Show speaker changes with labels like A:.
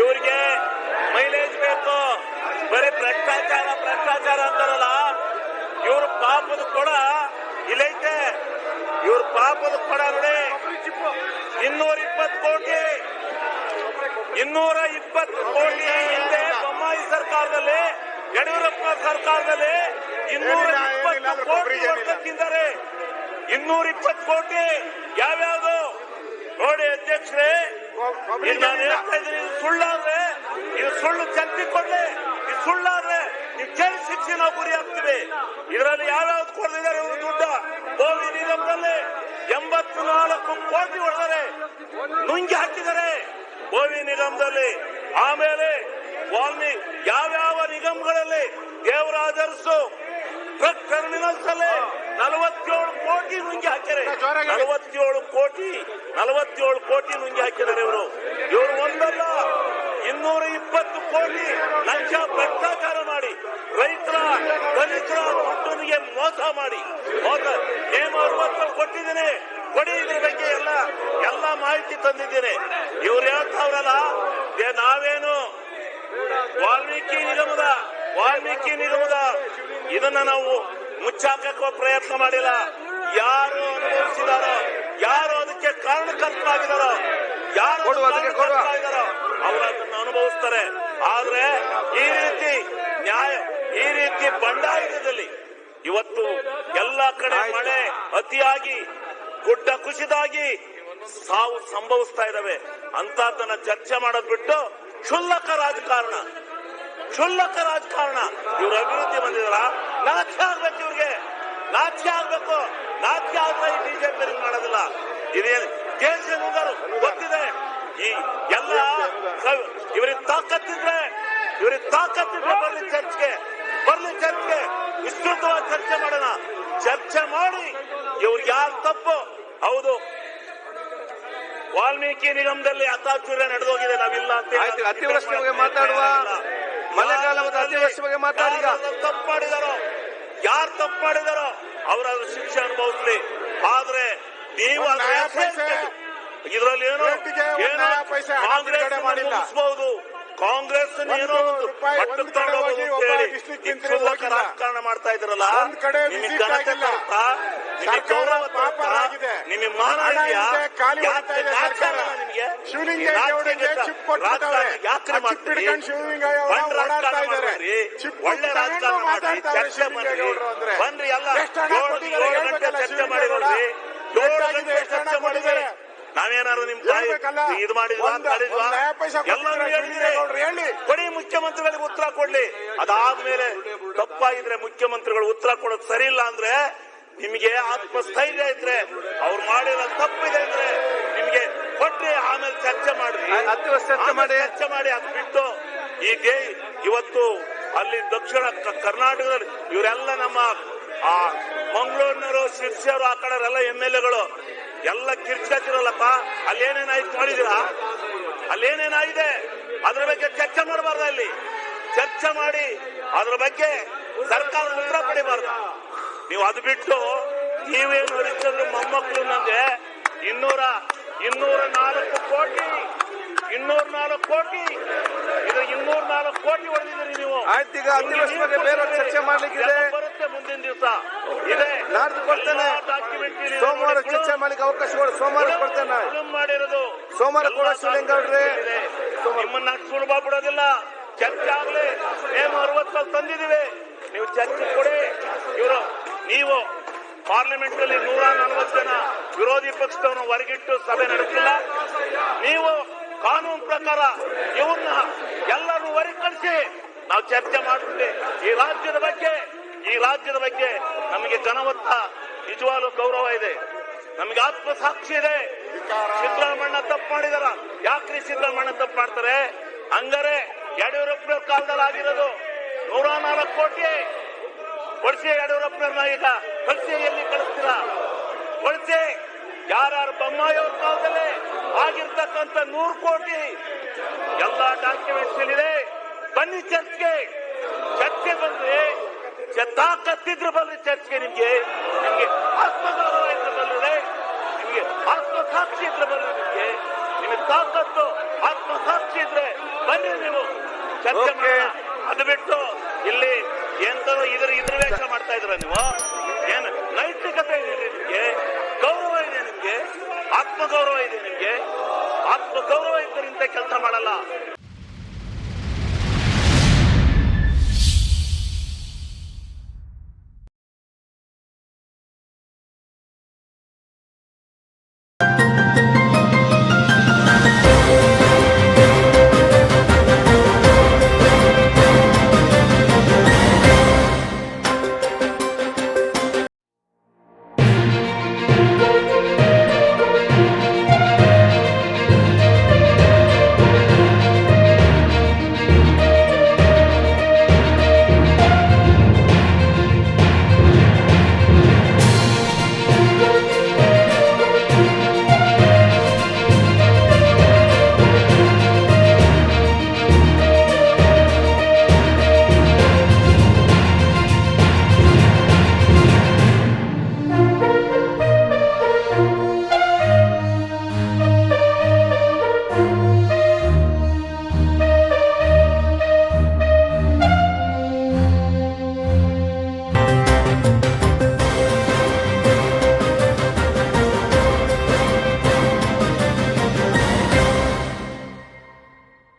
A: ಇವರಿಗೆ ಮೈಲೇಜ್ ಬೇಕು. ಬರೀ ಭ್ರಷ್ಟಾಚಾರ ಭ್ರಷ್ಟಾಚಾರ ಅಂತಾರಲ್ಲ ಇವ್ರ ಪಾಪದ ಕೊಡ ಇಲ್ಲೈತೆ. ಇವ್ರ ಪಾಪದ ಕೊಡ ನೋಡಿ. ಇನ್ನೂರ ಇಪ್ಪತ್ತು ಕೋಟಿ ಇನ್ನೂರ ಇಪ್ಪತ್ತು ಕೋಟಿ ಹಿಂದೆ ಬೊಮ್ಮಾಯಿ ಸರ್ಕಾರದಲ್ಲಿ ಯಡಿಯೂರಪ್ಪ ಸರ್ಕಾರದಲ್ಲಿ ಇನ್ನೂರ ಇಪ್ಪತ್ತು ಕೋಟಿ ವರ್ಷಕ್ಕಿದ್ದಾರೆ ಇನ್ನೂರ ಇಪ್ಪತ್ತು ಕೋಟಿ ಯಾವ್ಯಾವ್ದು? ಇದು ಸುಳ್ಳಾದ್ರೆ ಸುಳ್ಳು ಚರ್ಚೆ ಕೊಡ್ಲಿ, ಇದು ಸುಳ್ಳಾದ್ರೆ ನೀವು ಜೈಲು ಶಿಕ್ಷೆ ನಾವು ಗುರಿ ಹಾಕ್ತೀವಿ. ಇದರಲ್ಲಿ ಯಾವ್ಯಾವ್ದು ಕೊಡ್ತಿದ್ದಾರೆ ಇವರು ದುಡ್ಡ? ಗೋವಿ ನಿಗಮದಲ್ಲಿ ಎಂಬತ್ತು ನಾಲ್ಕು ಕೋಟಿ ಹೊಡೆದರೆ ನುಂಗಿ ಹಾಕಿದ್ದಾರೆ ಗೋವಿ ನಿಗಮದಲ್ಲಿ. ಆಮೇಲೆ ವಾಲ್ಮಿ ಯಾವ್ಯಾವ ನಿಗಮಗಳಲ್ಲಿ ದೇವರಾಜರ್ಸು ಟ್ರಕ್ ಟರ್ಮಿನಲ್ಸ್ ಅಲ್ಲಿ ನುಂಗಿ
B: ಹಾಕ್ಯಾರೆ.
A: ನಲವತ್ತೇಳು ಕೋಟಿ ನಲವತ್ತೇಳು ಕೋಟಿ ನುಂಗಿ ಹಾಕಿದ್ದಾರೆ ಇವರು. ಇವರು ಒಂದಲ್ಲ ಇನ್ನೂರ ಇಪ್ಪತ್ತು ಕೋಟಿ ಲಕ್ಷ ಭ್ರಷ್ಟಾಚಾರ ಮಾಡಿ ರೈತರ ದಲಿತರ ದುಡ್ಡನಿಗೆ ಮೋಸ ಮಾಡಿ. ಮೋಸ ನೇಮ ಅರವತ್ತು ಕೊಟ್ಟಿದ್ದೀನಿ ಕೊಡಿ ಇದ್ರ ಬಗ್ಗೆ ಎಲ್ಲ ಎಲ್ಲ ಮಾಹಿತಿ ತಂದಿದ್ದೀನಿ. ಇವ್ರು ಹೇಳ್ತಾವ್ರಲ್ಲ ನಾವೇನು ವಾಲ್ಮೀಕಿ ನಿಗಮದ ವಾಲ್ಮೀಕಿ ನಿಗಮದ ಇದನ್ನ ನಾವು ಮುಚ್ಚಾಕಕ್ಕೆ ಪ್ರಯತ್ನ ಮಾಡಿಲ್ಲ. ಯಾರು ಅನುಭವಿಸಿದಾರೋ ಯಾರು ಅದಕ್ಕೆ ಕಾರಣಕರ್ತರಾಗಿದಾರೋ ಯಾರು ಅವರು ಅದನ್ನ ಅನುಭವಿಸ್ತಾರೆ. ಆದ್ರೆ ಈ ರೀತಿ ನ್ಯಾಯ ಈ ರೀತಿ ಬಂಡಾಯದಲ್ಲಿ ಇವತ್ತು ಎಲ್ಲ ಕಡೆ ಮಳೆ ಅತಿಯಾಗಿ ಗುಡ್ಡ ಕುಸಿದಾಗಿ ಸಾವು ಸಂಭವಿಸ್ತಾ ಇದಾವೆ. ಅಂತದನ್ನ ಚರ್ಚೆ ಮಾಡೋದ್ ಬಿಟ್ಟು ಕ್ಷುಲ್ಲಕ ರಾಜಕಾರಣ. ಕ್ಷುಲ್ಲಕ ರಾಜಕಾರಣ. ಇವ್ರ ಅಭಿವೃದ್ಧಿ ಬಂದಿದಾರ? ನಾಚೆ ಆಗ್ಬೇಕು ಇವ್ರಿಗೆ. ನಾಚೆ ಆಗ್ಬೇಕು. ನಾಚ್ಯ ಆದ್ರೆ ಈ ಬಿಜೆಪಿ ಮಾಡೋದಿಲ್ಲ. ಇದೇನು ಕೇಸಿ ನುಂಗರು ಗೊತ್ತಿದೆ. ಈ ಎಲ್ಲ ಇವರಿಗೆ ತಾಕತ್ತಿದ್ರೆ ಇವ್ರಿಗೆ ತಾಕತ್ತಿದ್ರೆ ಬರ್ಲಿ ಚರ್ಚ್ಗೆ ಬರ್ಲಿ ಚರ್ಚ್ಗೆ. ವಿಸ್ತೃತವಾಗಿ ಚರ್ಚೆ ಮಾಡೋಣ. ಚರ್ಚೆ ಮಾಡಿ ಇವ್ರಿಗೆ ಯಾರು ತಪ್ಪು? ಹೌದು. ವಾಲ್ಮೀಕಿ ನಿಗಮದಲ್ಲಿ ಅತಾಚುರ್ಯ ನಡೆದೋಗಿದೆ ನಾವಿಲ್ಲ ಅಂತ
B: ಅತಿವೃಷ್ಟಿ ಬಗ್ಗೆ ಮಾತಾಡುವ. ಮಳೆಗಾಲ ಮತ್ತು ಅತಿವೃಷ್ಟಿ ಬಗ್ಗೆ
A: ಮಾತಾಡಿದ. ತಪ್ಪು ಮಾಡಿದಾರೋ? ಯಾರು ತಪ್ಪು ಮಾಡಿದಾರೋ? ಅವರಾದ್ರೂ ಶಿಕ್ಷೆ ಅನುಭವಿಸ್ಲಿ. ಆದ್ರೆ ನೀವು ಇದರಲ್ಲಿ ಏನೋ ಕಾಂಗ್ರೆಸ್. ಮುಗಿಸ್ಬಹುದು ಕಾಂಗ್ರೆಸ್ ಏನೋ. ರಾಜಕಾರಣ ಮಾಡ್ತಾ ಇದ್ರಲ್ಲ? ನಿಮಗೆ ಘನತೆ ಗೌರವ ಮಾನ. ಯಾಕ್ರಿ ಮಾಡ್ತೀರಿ? ಒಳ್ಳೆ ರಾಜಕಾರಣ ಮಾಡ್ರಿ. ಚರ್ಚೆ ಮಾಡ್ರಿ.
B: ಅಂದ್ರೆ.
A: ಬನ್ರಿ ಎಲ್ಲ ಏಳು ಗಂಟೆ ಚರ್ಚೆ ಮಾಡಿ ನೋಡ್ರಿ ಏಳು ಗಂಟೆ ಚರ್ಚೆ ಮಾಡಿದ್ರೆ? ನಾವೇನಾದ್ರು ನಿಮ್. ಇದು ಮಾಡಿದ್ವಾ ಎಲ್ಲರೂ ಹೇಳಿದ್ರೆ
B: ಹೇಳಿ.
A: ಕೊಡಿ ಮುಖ್ಯಮಂತ್ರಿಗಳಿಗೆ ಉತ್ತರ ಕೊಡ್ಲಿ ಅದಾದ್ಮೇಲೆ ತಪ್ಪಾಗಿದ್ರೆ ಮುಖ್ಯಮಂತ್ರಿಗಳು ಉತ್ತರ ಕೊಡೋದು ಸರಿ ಇಲ್ಲ ಅಂದ್ರೆ ನಿಮಗೆ ಆತ್ಮಸ್ಥೈರ್ಯ ಇದ್ರೆ ಅವ್ರು ಮಾಡಿರೋ ತಪ್ಪಿದೆ ಅಂದ್ರೆ ನಿಮ್ಗೆ ಕೊಟ್ರಿ ಆಮೇಲೆ ಚರ್ಚೆ ಮಾಡ್ರಿ
B: ಚರ್ಚೆ ಮಾಡಿ.
A: ಚರ್ಚೆ ಮಾಡಿ ಅದು ಬಿಟ್ಟು ಈ ದೇ ಇವತ್ತು ಅಲ್ಲಿ ದಕ್ಷಿಣ ಕ- ಕರ್ನಾಟಕದಲ್ಲಿ ಇವರೆಲ್ಲ ನಮ್ಮ ಆ ಮಂಗಳೂರಿನವರು ಶಿರ್ಸಿಯವರು ಆ ಕಡೆಯವರೆಲ್ಲ ಎಂ ಎಲ್ ಎಗಳು ಎಲ್ಲ ಕಿರ್ಚಾಕಿರಲ್ಲಪ್ಪ. ಅಲ್ಲಿ ಏನೇನಾಯ್ತು ನೋಡಿದಿರಾ ಅಲ್ಲಿ ಏನೇನಾಗಿದೆ ಅದ್ರ ಬಗ್ಗೆ ಚರ್ಚೆ ಮಾಡಬಾರ್ದು ಅಲ್ಲಿ ಚರ್ಚೆ ಮಾಡಿ ಅದ್ರ ಬಗ್ಗೆ ಸರ್ಕಾರ ಉತ್ತರ ಪಡಿಬಾರ್ದು. ನೀವು ಅದು ಬಿಟ್ಟು ನೀವೇನು ಹೊರಿಸಿದ್ರು ಮೊಮ್ಮಕ್ಕಳು ನಂಗೆ ಇನ್ನೂರ ಇನ್ನೂರ ನಾಲ್ಕು ಕೋಟಿ ಇನ್ನೂರ ನಾಲ್ಕು ಕೋಟಿ ಇದು ಇನ್ನೂರ ನಾಲ್ಕು ಕೋಟಿ ಹೊಡೆದಿದ್ದೀರಿ ನೀವು.
B: ಆಯ್ತು, ಈಗ ಅತಿವೃಷ್ಟಿ ಬಗ್ಗೆ ಬೇರೆ ಚರ್ಚೆ ಮಾಡ್ಲಿಕ್ಕಿದೆ.
A: ಮುಂದಿನ ದಿವಸ. ಇದೆ.
B: ನಾಡ್ದು ಕೊಡ್ತೇನೆ. ಸೋಮವಾರ ಚರ್ಚೆ ಮಾಡ್ಲಿಕ್ಕೆ ಅವಕಾಶ ಕೊಡಿ ಸೋಮವಾರ ಕೊಡ್ತೇನೆ
A: ಮಾಡಿರೋದು.
B: ಸೋಮವಾರ ಕೂಡ ಶಿವಲಿಂಗ ಅವ್ರೆ.
A: ನಿಮ್ಮನ್ನ ಸುಲಭ ಬಿಡೋದಿಲ್ಲ ಚರ್ಚೆ ಆಗ್ಲಿ. ಏನು ಅರವತ್ತಲ್ಲಿ ತಂದಿದೀವಿ ನೀವು ಚರ್ಚೆ ಕೊಡಿ. ಇವರು ನೀವು ಪಾರ್ಲಿಮೆಂಟ್ ಅಲ್ಲಿ ನೂರ ನಲವತ್ತು ಜನ ವಿರೋಧಿ ಪಕ್ಷದವನು ಹೊರಗಿಟ್ಟು ಸಭೆ ನಡೆಸಿಲ್ಲ. ನೀವು ಕಾನೂನು ಪ್ರಕಾರ ಇವ್ರನ್ನ ಎಲ್ಲರೂ ಹೊರಗೆ ಕಳಿಸಿ. ನಾವು ಚರ್ಚೆ ಮಾಡ್ತೀವಿ. ಈ ರಾಜ್ಯದ ಬಗ್ಗೆ ಈ ರಾಜ್ಯದ ಬಗ್ಗೆ ನಮಗೆ ಜನವತ್ತ ನಿಜವಾಗ್ಲೂ ಗೌರವ ಇದೆ. ನಮಗೆ ಆತ್ಮಸಾಕ್ಷಿ ಇದೆ. ಸಿದ್ದರಾಮಣ್ಣ ತಪ್ಪು ಮಾಡಿದಾರ. ಯಾಕ್ರಿ ಸಿದ್ದರಾಮಣ್ಣ ತಪ್ಪು ಮಾಡ್ತಾರೆ? ಹಂಗಾರೆ ಯಡಿಯೂರಪ್ಪನವ್ರ ಕಾಲದಲ್ಲಿ ಆಗಿರೋದು ನೂರ ನಾಲ್ಕು ಕೋಟಿ. ಕೊಡಿಸಿ ಯಡಿಯೂರಪ್ಪನವ್ರನ್ನ ಈಗ ಕಳಿಸಿ ಎಲ್ಲಿ ಕಳಿಸ್ತೀರ? ಕೊಡಿಸಿ ಯಾರ್ಯಾರು ಬೊಮ್ಮಾಯಿಯವ್ರ ಕಾಲದಲ್ಲಿ ಆಗಿರ್ತಕ್ಕಂಥ ನೂರು ಕೋಟಿ. ಎಲ್ಲಾ ಡಾಕ್ಯುಮೆಂಟ್ಸ್ ಇದೆ ಬನ್ನಿ ಚರ್ಚ್ಗೆ. ಚರ್ಚೆ ತಾಕತ್ತಿದ್ರೆ ಬಲ್ರಿ ಚರ್ಚ್ಗೆ ನಿಮ್ಗೆ. ನಿಮ್ಗೆ ಆತ್ಮಗೌರವ ಇದ್ರೆ ಬಲ್ರಿ ನಿಮ್ಗೆ ಆತ್ಮಸಾಕ್ಷಿ ಇದ್ರೆ ಬಲ್ರಿ ನಿಮ್ಗೆ. ನಿಮಗೆ ತಾಕತ್ತು ಆತ್ಮಸಾಕ್ಷಿ ಇದ್ರೆ ಬನ್ನಿ ನೀವು. ಚರ್ಚೆ. ಅದು ಬಿಟ್ಟು ಇಲ್ಲಿ ಎಂತ ಇದ್ರ ಇದ್ರ ವೇಷ ಮಾಡ್ತಾ ಇದ್ರ ನೀವು? ಏನು ನೈತಿಕತೆ ಇದೆ ನಿಮ್ಗೆ? ಗೌರವ ಇದೆ ನಿಮ್ಗೆ? ಆತ್ಮಗೌರವ ಇದೆ ನಿಮ್ಗೆ? ಆತ್ಮಗೌರವ ಇದ್ರಿಂದ ಕೆಲಸ ಮಾಡಲ್ಲ.